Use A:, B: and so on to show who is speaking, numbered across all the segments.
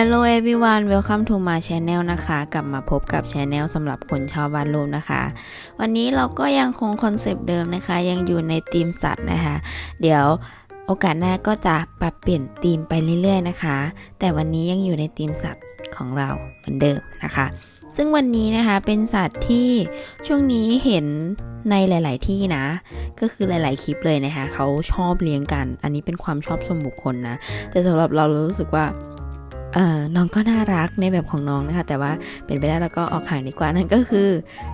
A: Hello everyone welcome to my channel นะคะ กลับมาพบกับ channel สำหรับคนชอบวาดรูปนะคะ วันนี้เราก็ยังคงคอนเซปต์เดิมนะคะ ยังอยู่ในธีมสัตว์นะคะ เดี๋ยวโอกาสหน้าก็จะปรับเปลี่ยนธีมไปเรื่อยๆนะคะ แต่วันนี้ยังอยู่ในธีมสัตว์ของเราเหมือนเดิมนะคะ ซึ่งวันนี้นะคะเป็นสัตว์ที่ช่วงนี้เห็นในหลาย ๆ ที่นะ ก็คือหลาย ๆ คลิปเลยนะคะเขาชอบเลี้ยงกัน อันนี้เป็นความชอบส่วนบุคคลนะ แต่สำหรับเราเรารู้สึกว่า น้องก็น่ารักในแบบของน้องนะคะ แต่ว่าเป็นไปได้แล้วก็ออกห่างดีกว่านั่นก็คือ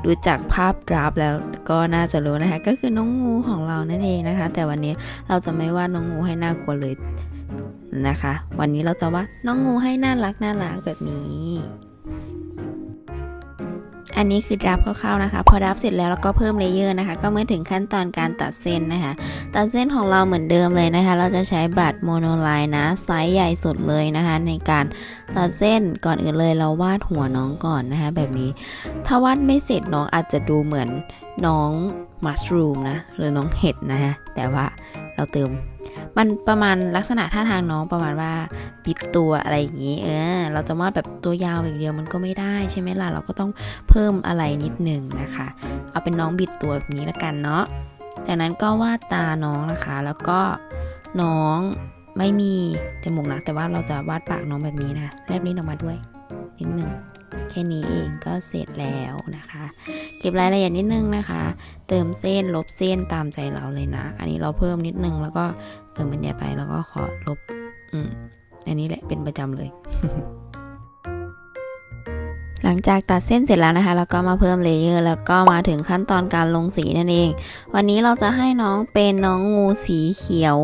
A: ดูจากภาพราฟแล้วก็น่าจะรู้นะคะ ก็คือน้องงูของเรานั่นเองนะคะ แต่วันนี้เราจะไม่วาดน้องงูให้น่ากลัวเลยนะคะ วันนี้เราจะวาดน้องงูให้น่ารักน่ารักแบบนี้ อันนี้คือดรับคร่าวๆนะคะ พอดรับเสร็จแล้วแล้วก็เพิ่มเลเยอร์นะคะ ก็เมื่อถึงขั้นตอนการตัดเส้นนะคะ ตัดเส้นของเราเหมือนเดิมเลยนะคะ เราจะใช้บัตรโมโนไลน์นะไซส์ใหญ่สุดเลยนะคะ ในการตัดเส้นก่อนอื่นเลยเราวาดหัวน้องก่อนนะคะ แบบนี้ ถ้าวาดไม่เสร็จน้องอาจจะดูเหมือนน้องมัสรูมนะหรือน้องเห็ดนะฮะแต่ว่าเราเติม มันประมาณลักษณะท่าทางน้องประมาณว่าปิดตัวอะไรอย่างนี้ เออ เราจะวาดแบบตัวยาวอย่างเดียวมันก็ไม่ได้ใช่ไหมล่ะ เราก็ต้องเพิ่มอะไรนิดหนึ่งนะคะ เอาเป็นน้องบิดตัวแบบนี้ละกันเนาะ จากนั้นก็วาดตาน้องนะคะ แล้วก็น้องไม่มีจมูกนะแต่ว่าเราจะวาดปากน้องแบบนี้นะแลบลิ้นออกมาด้วยนิดหนึ่ง แค่นี้เองก็เสร็จแล้วนะคะ เก็บรายละเอียดนิดนึงนะคะ เติมเส้นลบเส้นตามใจเราเลยนะ อันนี้เราเพิ่มนิดนึงแล้วก็เติมบรรยายไปแล้วก็ขอลบอืมอันนี้แหละเป็นประจำเลย หลังจากตัดเส้นเสร็จแล้วนะคะแล้วก็มาเพิ่มเลเยอร์แล้วก็มาถึงขั้นตอนการลงสีนั่นเอง วันนี้เราจะให้น้องเป็นน้องงูสีเขียว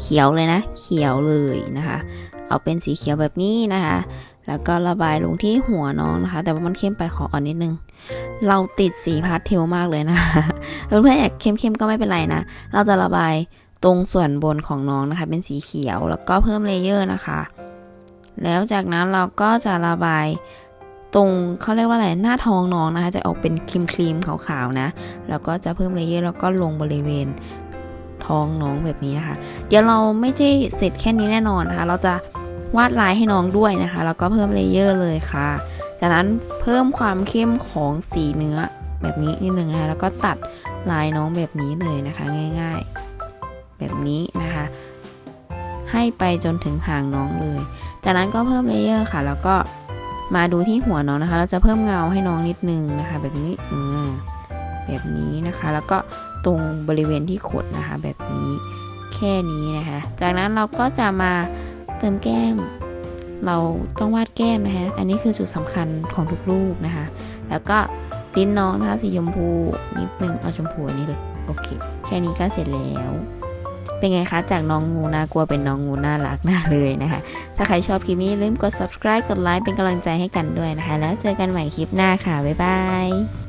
A: เขียวเลยนะ เขียวเลยนะคะ เอาเป็นสีเขียวแบบนี้นะคะ แล้วก็ระบายลงที่หัวน้องนะคะ แต่ว่ามันเข้มไปขออ่อนนิดนึง เราติดสีพาสเทลมากเลยนะเพื่อนๆอยากเข้มๆก็ไม่เป็นไรนะ เราจะระบายตรงส่วนบนของน้องนะคะ เป็นสีเขียวแล้วก็เพิ่มเลเยอร์นะคะ แล้วจากนั้นเราก็จะระบายตรงเขาเรียกว่าอะไรหน้าท้องน้องนะคะ จะออกเป็นครีมครีมๆขาวๆนะ แล้วก็จะเพิ่มเลเยอร์แล้วก็ลงบริเวณ ท้องน้องแบบนี้นะคะ เดี๋ยวเราไม่ใช่เสร็จแค่นี้แน่นอนนะคะ เราจะวาดลายให้น้องด้วยนะคะ แล้วก็เพิ่มเลเยอร์เลยค่ะ จากนั้นเพิ่มความเข้มของสีเนื้อแบบนี้นิดนึงนะคะแล้วก็ตัดลายน้องแบบนี้เลยนะคะ ง่ายๆ แบบนี้นะคะ ให้ไปจนถึงหางน้องเลย จากนั้นก็เพิ่มเลเยอร์ค่ะ แล้วก็มาดูที่หัวน้องนะคะ เราจะเพิ่มเงาให้น้องนิดนึงนะคะ แบบนี้อืม แบบนี้นะคะ แล้วก็ตรงบริเวณที่ขดนะคะ แบบนี้แค่นี้นะคะ จากนั้นเราก็จะมาเติมแก้ม เราต้องวาดแก้มนะคะ อันนี้คือจุดสำคัญของทุกรูปนะคะ แล้วก็ลิ้นน้องนะคะสีชมพูนิดนึงเอาชมพูอันนี้เลยโอเค แค่นี้ก็เสร็จแล้วเป็นไงคะจากน้องงูน่ากลัวเป็นน้องงูน่ารักน่าเลยนะคะ ถ้าใครชอบคลิปนี้ลืมกด subscribe กดไลค์เป็นกำลังใจให้กันด้วยนะคะ แล้วเจอกันใหม่คลิปหน้าค่ะ บ๊ายบาย